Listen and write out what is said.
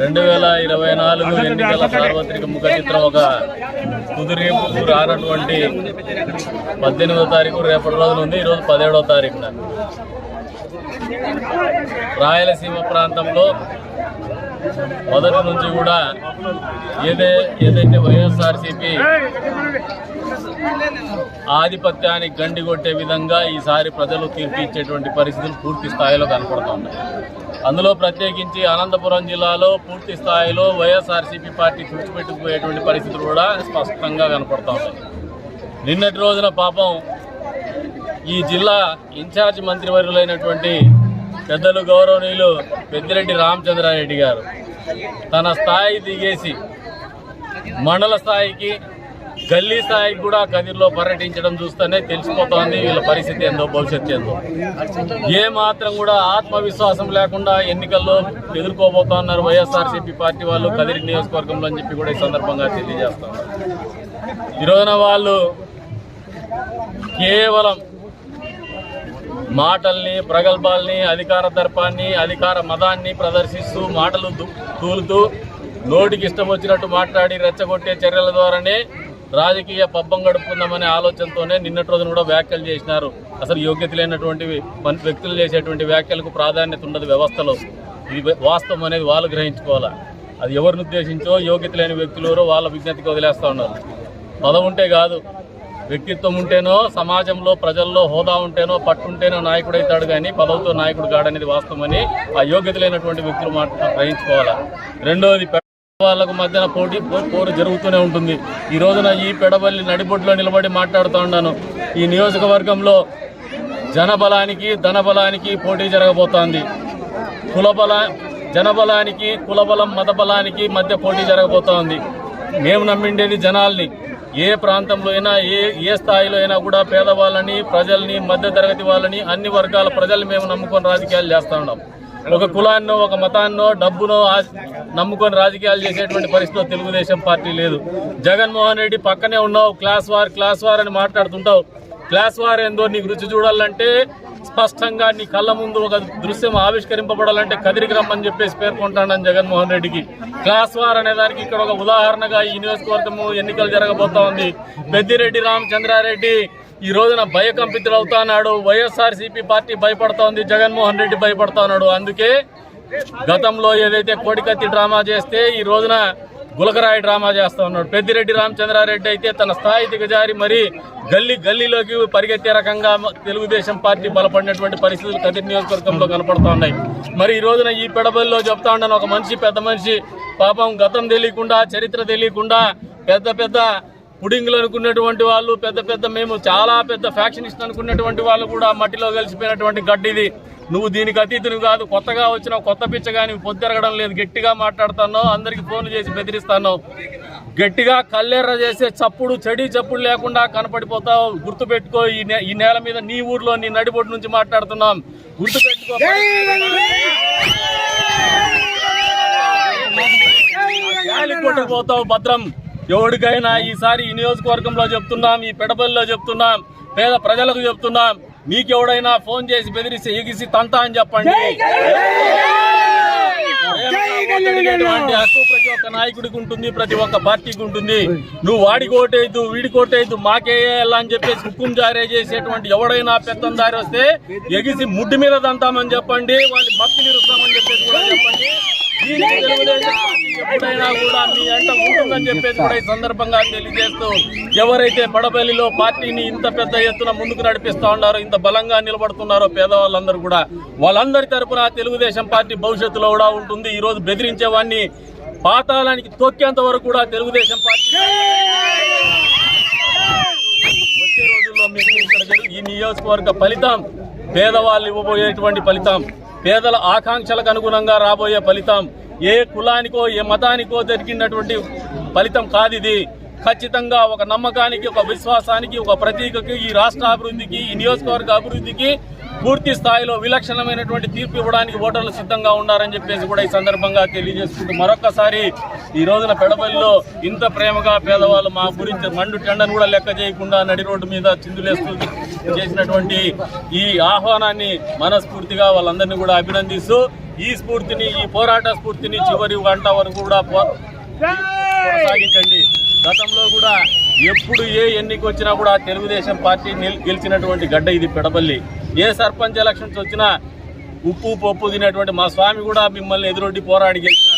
రెండు వేల ఇరవై నాలుగు ఎన్నికల సార్వత్రిక ముఖ చిత్రం ఒక కుదిరేపు రానటువంటి పద్దెనిమిదో తారీఖు రేపటి రోజున ఉంది. ఈరోజు పదిహేడో తారీఖున. రాయలసీమ ప్రాంతంలో మొదటి నుంచి కూడా ఏదే ఏదైతే వైఎస్ఆర్సీపీ ఆధిపత్యానికి గండి కొట్టే విధంగా ఈసారి ప్రజలు తీర్పు ఇచ్చేటువంటి పరిస్థితులు పూర్తి స్థాయిలో కనపడుతున్నాయి అందులో ప్రత్యేకించి అనంతపురం జిల్లాలో పూర్తి స్థాయిలో వైఎస్ఆర్సీపీ పార్టీ తుడిచిపెట్టుకుపోయేటువంటి పరిస్థితులు కూడా స్పష్టంగా కనపడుతూ ఉన్నాయి. నిన్నటి రోజున పాపం ఈ జిల్లా ఇన్ఛార్జ్ మంత్రివర్యులైనటువంటి పెద్దలు గౌరవనీయులు పెద్దిరెడ్డి రామచంద్రారెడ్డి గారు తన స్థాయి దిగేసి మండల స్థాయికి గల్లీ స్థాయికి కూడా కదిర్లో పర్యటించడం చూస్తేనే తెలిసిపోతోంది వీళ్ళ పరిస్థితి ఏందో భవిష్యత్తు ఏందో. ఏ మాత్రం కూడా ఆత్మవిశ్వాసం లేకుండా ఎన్నికల్లో ఎదుర్కోబోతున్నారు వైఎస్ఆర్సీపీ పార్టీ వాళ్ళు కదిరి నియోజకవర్గంలో అని చెప్పి కూడా ఈ సందర్భంగా తెలియజేస్తున్నారు ఈ రోజున వాళ్ళు కేవలం మాటల్ని ప్రగల్భాల్ని అధికార దర్పాన్ని అధికార మదాన్ని ప్రదర్శిస్తూ మాటలు తూలుతూ నోటికి ఇష్టం వచ్చినట్టు మాట్లాడి రెచ్చగొట్టే చర్యల ద్వారానే రాజకీయ పబ్బం గడుపుకుందామనే ఆలోచనతోనే నిన్నటి రోజున కూడా వ్యాఖ్యలు చేసినారు. అసలు యోగ్యత లేనటువంటి పని వ్యక్తులు చేసేటువంటి వ్యాఖ్యలకు ప్రాధాన్యత ఉండదు వ్యవస్థలో. ఇది వాస్తవం అనేది వాళ్ళు గ్రహించుకోవాలా. అది ఎవరిని ఉద్దేశించో యోగ్యత లేని వ్యక్తులు ఎవరో వాళ్ళ విజ్ఞతకి వదిలేస్తూ ఉన్నారు. పదం ఉంటే కాదు. వ్యక్తిత్వం ఉంటేనో సమాజంలో ప్రజల్లో హోదా ఉంటేనో పట్టుంటేనో నాయకుడు అవుతాడు కానీ పదవుతో నాయకుడు కాడనేది వాస్తవమని ఆ యోగ్యత లేనటువంటి వ్యక్తులు మాట గ్రహించుకోవాలా. రెండోది వాళ్ళకు మధ్యన పోటీ పోరు జరుగుతూనే ఉంటుంది. ఈ రోజున ఈ పెడబల్లి నడిబొడ్లో నిలబడి మాట్లాడుతూ ఉన్నాను. ఈ నియోజకవర్గంలో జనబలానికి ధనబలానికి పోటీ జరగబోతోంది. కులబల జనబలానికి కులబలం మతబలానికి మధ్య పోటీ జరగబోతోంది. మేము నమ్మిండేది జనాల్ని. ఏ ప్రాంతంలో అయినా ఏ ఏ స్థాయిలో అయినా కూడా పేదవాళ్ళని ప్రజల్ని మధ్యతరగతి వాళ్ళని అన్ని వర్గాల ప్రజల్ని మేము నమ్ముకొని రాజకీయాలు చేస్తూ ఉన్నాం. ఒక కులాన్నో ఒక మతాన్నో డబ్బునో నమ్ముకొని రాజకీయాలు చేసేటువంటి పరిస్థితిలో తెలుగుదేశం పార్టీ లేదు. జగన్మోహన్ రెడ్డి పక్కనే ఉన్నావు క్లాస్ వార్ క్లాస్ వార్ అని మాట్లాడుతుంటావు. క్లాస్ వార్ ఏందో నీకు రుచి చూడాలంటే స్పష్టంగా నీ కళ్ళ ముందు ఒక దృశ్యం ఆవిష్కరింపబడాలంటే కదిరికి రమ్మని చెప్పేసి పేర్కొంటాను జగన్మోహన్ రెడ్డికి. క్లాస్ వార్ అనే దానికి ఇక్కడ ఒక ఉదాహరణగా ఈ నియోజకవర్గము ఎన్నికలు జరగబోతా ఉంది. పెద్దిరెడ్డి రామచంద్రారెడ్డి ఈ రోజున భయకంపితులు అవుతున్నాడు వైఎస్ఆర్సీపీ పార్టీ భయపడుతోంది జగన్మోహన్ రెడ్డి భయపడుతున్నాడు అందుకే గతంలో ఏదైతే కోడికత్తి డ్రామా చేస్తే ఈ రోజున గులకరాయి డ్రామా చేస్తా ఉన్నాడు. పెద్దిరెడ్డి రామచంద్రారెడ్డి అయితే తన స్థాయి దిగజారి మరి గల్లీ గల్లీలోకి పరిగెత్తే రకంగా తెలుగుదేశం పార్టీ బలపడినటువంటి పరిస్థితులు కదిరి నియోజకవర్గంలో కనపడతా ఉన్నాయి. మరి ఈ రోజున ఈ పెడబల్లో చెప్తా ఉన్నాను ఒక మనిషి పెద్ద మనిషి పాపం గతం తెలియకుండా చరిత్ర తెలియకుండా పెద్ద పెద్ద పుడింగ్లు అనుకున్నటువంటి వాళ్ళు పెద్ద పెద్ద మేము చాలా పెద్ద ఫ్యాక్షనిస్ట్ అనుకున్నటువంటి వాళ్ళు కూడా మట్టిలో కలిసిపోయినటువంటి గడ్డిది నువ్వు దీనికి అతీతుని కాదు కొత్తగా వచ్చిన కొత్త పిచ్చగా నీవు పొద్దురగడం లేదు గట్టిగా మాట్లాడతాను అందరికి ఫోన్లు చేసి బెదిరిస్తాను గట్టిగా కల్లేర్ర చేసే చప్పుడు చెడి చప్పుడు లేకుండా కనపడిపోతావు గుర్తుపెట్టుకో ఈ నే- ఈ నేల మీద నీ ఊర్లో నీ నడిబొడ్డు నుంచి మాట్లాడుతున్నాం గుర్తుపెట్టుకో గాలి కొట్టుకుపోతావు భద్రం ఎవరికైనా ఈసారి ఈ నియోజకవర్గంలో చెప్తున్నాం ఈ పెడబల్లో చెప్తున్నాం పేద ప్రజలకు చెప్తున్నాం. మీకెవడైనా ఫోన్ చేసి బెదిరిస్తే ఎగిసి తంతా అని చెప్పండి. హక్కు ప్రతి ఒక్క నాయకుడికి ఉంటుంది ప్రతి ఒక్క పార్టీకి ఉంటుంది. నువ్వు వాడి కోటేయద్దు వీడి కోటేయద్దు మాకే ఎలా అని చెప్పేసి హుకుం జారీ చేసేటువంటి ఎవడైనా పెత్తందారి వస్తే ఎగిసి ముడ్డు మీద దంతామని చెప్పండి వాళ్ళ మత్తి నిరుస్తామని చెప్పేసి కూడా చెప్పండి. ఎప్పుడైనా కూడా మీ అంట ఉంటుందని చెప్పేసి కూడా ఈ సందర్భంగా తెలియజేస్తూ ఎవరైతే పడపల్లిలో పార్టీని ఇంత పెద్ద ఎత్తున ముందుకు నడిపిస్తా ఉన్నారో ఇంత బలంగా నిలబడుతున్నారో పేదవాళ్ళందరూ కూడా వాళ్ళందరి తరపున తెలుగుదేశం పార్టీ భవిష్యత్తులో కూడా ఉంటుంది. ఈ రోజు బెదిరించే వాడిని పాతాళానికి తొక్కేంత వరకు కూడా తెలుగుదేశం పార్టీ వచ్చే రోజుల్లో మీకు ఇక్కడ ఈ నియోజకవర్గ ఫలితం పేదవాళ్ళు ఇవ్వబోయేటువంటి ఫలితం పేదల ఆకాంక్షలకు అనుగుణంగా రాబోయే ఫలితం ఏ కులానికో ఏ మతానికో జరిగినటువంటి ఫలితం కాదు ఇది ఖచ్చితంగా ఒక నమ్మకానికి ఒక విశ్వాసానికి ఒక ప్రతీకకి ఈ రాష్ట్ర అభివృద్ధికి ఈ నియోజకవర్గ అభివృద్ధికి పూర్తి స్థాయిలో విలక్షణమైనటువంటి తీర్పు ఇవ్వడానికి ఓటర్లు సిద్ధంగా ఉన్నారని చెప్పేసి కూడా ఈ సందర్భంగా తెలియజేసుకుంటూ మరొకసారి ఈ రోజున పెడబలిలో ఇంత ప్రేమగా పేదవాళ్ళు మా గురించి మండు టెండను కూడా లెక్క చేయకుండా నడి రోడ్డు మీద చిందులేస్తూ చేసినటువంటి ఈ ఆహ్వానాన్ని మనస్ఫూర్తిగా వాళ్ళందరినీ కూడా అభినందిస్తూ ఈ స్ఫూర్తిని ఈ పోరాట స్ఫూర్తిని చివరి గంట వరకు కూడా పో- కొనసాగించండి. గతంలో కూడా ఎప్పుడు ఏ ఎన్నిక వచ్చినా కూడా తెలుగుదేశం పార్టీ నిల్- గెలిచినటువంటి గడ్డ ఇది పెడపల్లి. ఏ సర్పంచ్ ఎలక్షన్స్ వచ్చినా ఉప్పు పప్పు తినేటువంటి మా స్వామి కూడా మిమ్మల్ని ఎదురొడ్డి పోరాడి గెలిచినారు